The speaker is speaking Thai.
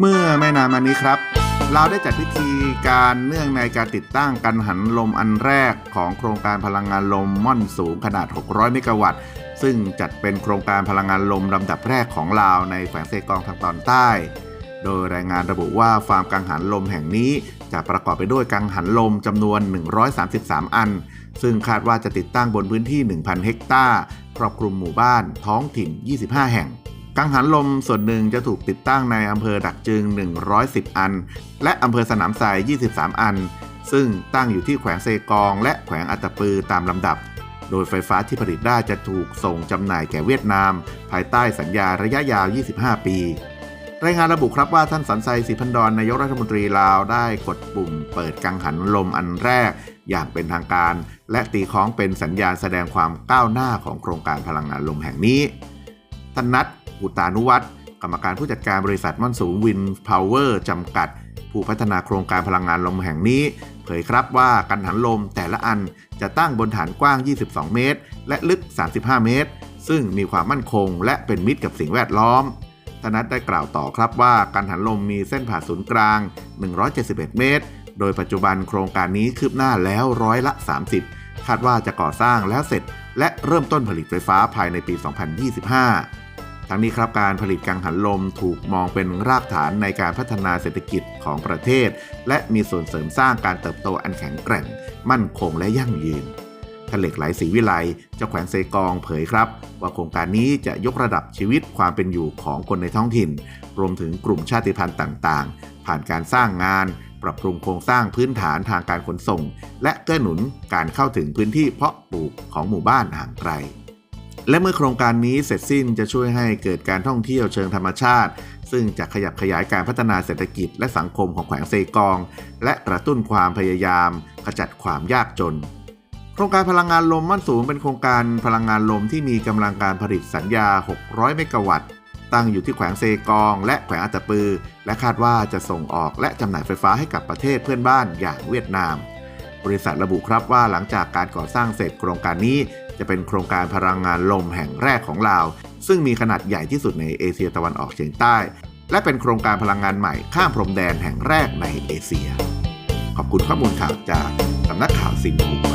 เมื่อไม่นานมานี้ครับ เราได้จัดพิธีการเนื่องในการติดตั้งกันหันลมอันแรกของโครงการพลังงานลมม่อนสูงขนาด 600 เมกะวัตต์ ซึ่งจัดเป็นโครงการพลังงานลมลำดับแรกของลาวในแขวงเซกองทางตอนใต้ โดยรายงานระบุว่าฟาร์มกังหันลมแห่งนี้จะประกอบไปด้วยกังหันลมจำนวน 133 อัน ซึ่งคาดว่าจะติดตั้งบนพื้นที่ 1,000 เฮกตาร์ครอบคลุมหมู่บ้านท้องถิ่น 25 แห่ง กังหันลมส่วนหนึ่งจะถูกติดตั้งในอำเภอดักจึง 110 อัน และอำเภอสนามทราย 23 อัน ซึ่งตั้งอยู่ที่แขวงเซกองและแขวงอัตตปือตามลำดับ โดยไฟฟ้าที่ผลิตได้จะถูกส่งจำหน่ายแก่เวียดนาม ภายใต้สัญญาระยะยาว 25 ปี รายงานระบุครับว่าท่านสันไซศรีพันดอนนายกรัฐมนตรีลาวได้กดปุ่มเปิดกังหันลมอันแรก อย่างเป็นทางการ และตีคล้องเป็นสัญญาณแสดงความก้าวหน้าของโครงการพลังงานลมแห่งนี้ท่านนัทอุตานุวัฒน์กรรมการผู้จัดการบริษัทม่อนสูงวินพาวเวอร์จำกัด ผู้พัฒนาโครงการพลังงานลมแห่งนี้ เผยครับว่ากันหันลมแต่ละอันจะตั้งบนฐานกว้าง 22 เมตร และลึก 35 เมตร ซึ่งมีความมั่นคงและเป็นมิตรกับสิ่งแวดล้อม ธนัทได้กล่าวต่อครับว่าการหันลมมีเส้นผ่าศูนย์กลาง 171 เมตร โดยปัจจุบันโครงการนี้คืบหน้าแล้วร้อยละ 30 คาดว่าจะก่อสร้างแล้วเสร็จ และเริ่มต้นผลิตไฟฟ้าภายในปี 2025 ทั้งนี้ครับการผลิตกังหันลมถูกมองเป็นรากฐานในการพัฒนาเศรษฐกิจของประเทศ และมีส่วนเสริมสร้างการเติบโตอันแข็งแกร่ง มั่นคงและยั่งยืน ท่านเหล็กไหลศรีวิไลเจ้าแขวงเซกองเผยครับ ว่าโครงการนี้จะยกระดับชีวิตความเป็นอยู่ของคนในท้องถิ่น รวมถึงกลุ่มชาติพันธุ์ต่างๆ ผ่านการสร้างงาน ปรับปรุงโครงสร้างพื้นฐานทางการขนส่ง และเกื้อหนุนการเข้าถึงพื้นที่เพาะปลูกของหมู่บ้านห่างไกลและเมื่อโครงการนี้เสร็จสิ้นจะช่วยให้เกิดการท่องเที่ยวเชิงธรรมชาติ ซึ่งจะขยับขยายการพัฒนาเศรษฐกิจและสังคมของแขวงเซกอง และกระตุ้นความพยายาม ขจัดความยากจน ครงการพลังงานลมมั่นสูงเป็นโครงการพลังงานลมที่มีกำลังการผลิตสัญญา 600 เมกะวัตต์ ตั้งอยู่ที่แขวงเซกอง และแขวงอัตตปือ และคาดว่าจะส่งออกและจำหน่ายไฟฟ้าให้กับประเทศเพื่อนบ้านอย่างเวียดนาม บริษัทระบุครับว่าหลังจากการก่อสร้างเสร็จโครงการนี้จะเป็นโครงการพลังงานลมแห่งแรกของลาว ซึ่งมีขนาดใหญ่ที่สุดในเอเชียตะวันออกเฉียงใต้ และเป็นโครงการพลังงานใหม่ข้ามพรมแดนแห่งแรกในเอเชีย ขอบคุณข้อมูลข่าวจากสำนักข่าวสินหัว